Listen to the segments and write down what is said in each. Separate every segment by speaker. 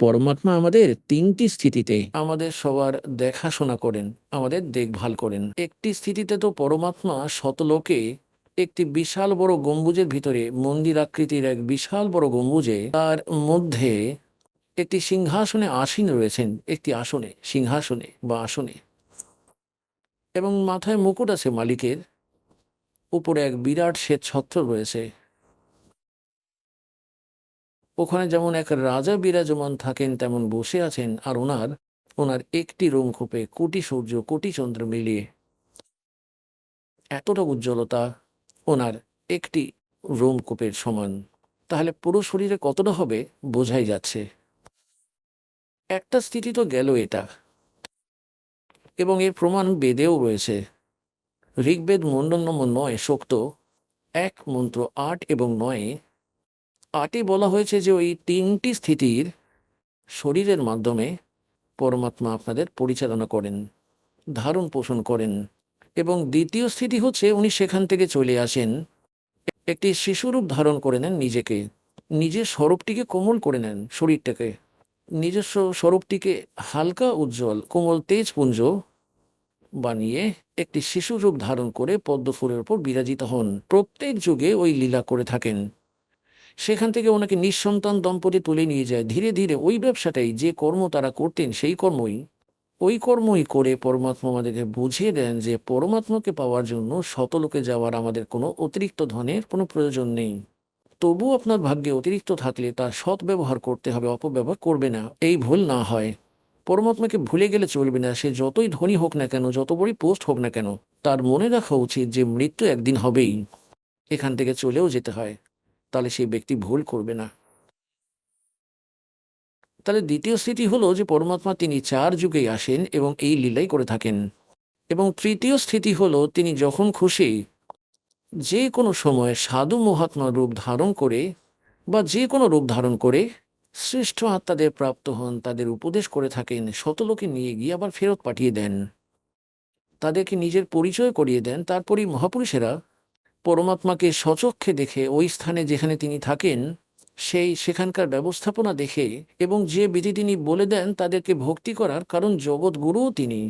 Speaker 1: পরমাত্মা আমাদের তিনটি স্থিতিতে আমাদের সবার দেখাশোনা করেন, আমাদের দেখভাল করেন। একটি স্থিতিতে তো পরমাত্মা শতলোকে একটি বিশাল বড় গম্বুজের ভিতরে মন্দির আকৃতির এক বিশাল বড় গম্বুজে তার মধ্যে একটি সিংহাসনে আসীন রয়েছেন, একটি আসনে, সিংহাসনে বা আসনে। এবং মাথায় মুকুট আছে মালিকের, উপরে এক বিরাট শ্বেত ছত্র রয়েছে। ওখানে যেমন এক রাজা বিরাজমান থাকেন, তেমন বসে আছেন আর ওনার ওনার একটি রোমকূপে কোটি সূর্য, কোটি চন্দ্র মিলিয়ে। এতটা উজ্জ্বলতা ওনার একটি রোমকূপের সমান। তাহলে পুরো শরীরে কতটা হবে বোঝাই যাচ্ছে। একটা স্থিতি তো গেল এটা। এবং এর প্রমাণ বেদেও রয়েছে। ঋগ্বেদ মণ্ডল নম্বর নয় শক্ত এক মন্ত্র আট এবং নয়ে আটে বলা হয়েছে যে ওই তিনটি স্থিতির শরীরের মাধ্যমে পরমাত্মা আপনাদের পরিচালনা করেন, ধারণ পোষণ করেন এবং দ্বিতীয় স্থিতি হচ্ছে উনি সেখান থেকে চলে আসেন, একটি শিশুরূপ ধারণ করে নেন নিজেকে, নিজের স্বরূপটিকে কোমল করে নেন শরীরটাকে, নিজস্ব স্বরূপটিকে হালকা উজ্জ্বল, কোমল তেজপুঞ্জ বানিয়ে একটি শিশু রূপ ধারণ করে পদ্ম ফুলের উপর বিরাজিত হন। প্রত্যেক যুগে ওই লীলা করে থাকেন। সেখান থেকে ওনাকে নিঃসন্তান দম্পতি তুলে নিয়ে যায়। ধীরে ধীরে ওই ব্যবসাটাই যে কর্ম তারা করতেন সেই কর্মই। ওই কর্মই করে পরমাত্মা আমাদেরকে বুঝিয়ে দেন যে পরমাত্মাকে পাওয়ার জন্য শতলোকে যাওয়ার আমাদের কোনো অতিরিক্ত ধনের কোনো প্রয়োজন নেই। তবু আপনার ভাগ্যে অতিরিক্ত থাকলে তার সৎ ব্যবহার করতে হবে, অপব্যবহার করবে না। এই ভুল না হয়। পরমাত্মাকে ভুলে গেলে চলবে না। সে যতই ধনী হোক না কেন, যত বড়ই পোস্ট হোক না কেন, তার মনে রাখা উচিত যে মৃত্যু একদিন হবেই। এখান থেকে চলেও যেতে হয়। তাহলে সেই ব্যক্তি ভুল করবে না। তাহলে দ্বিতীয় স্থিতি হলো যে পরমাত্মা তিনি চার যুগেই আসেন এবং এই লীলাই করে থাকেন। এবং তৃতীয় স্থিতি হলো তিনি যখন খুশি যে কোনো সময় সাধু মহাত্মা রূপ ধারণ করে বা যে কোনো রূপ ধারণ করে শ্রেষ্ঠ আত্মাদের প্রাপ্ত হন, তাদের উপদেশ করে থাকেন, শতলোকে নিয়ে গিয়ে আবার ফেরত পাঠিয়ে দেন। তাদেরকে নিজের পরিচয় করিয়ে দেন, তারপরই মহাপুরুষেরা পরমাত্মাকে সচক্ষে দেখে ওই স্থানে যেখানে তিনি থাকেন, সেই সেখানকার ব্যবস্থাপনা দেখে এবং যে বিধি তিনি বলে দেন তাদেরকে ভক্তি করার কারণ জগৎগুরুও তিনি।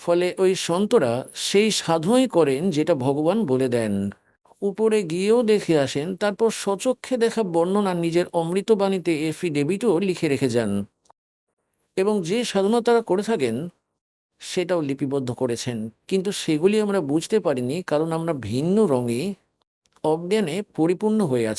Speaker 1: ফলে ওই সন্তরা সেই সাধনাই করেন যেটা ভগবান বলে দেন। উপরে গিয়েও দেখে আসেন, তারপর সচক্ষে দেখা বর্ণনা নিজের অমৃতবাণীতে এফিডেভিটও লিখে রেখে যান। এবং যে সাধনা তারা করে থাকেন, সেটাও লিপিবদ্ধ করেছেন। কিন্তু সেগুলি আমরা বুঝতে পারিনি, কারণ আমরা ভিন্ন রঙে অজ্ঞানে পরিপূর্ণ হয়ে আছি।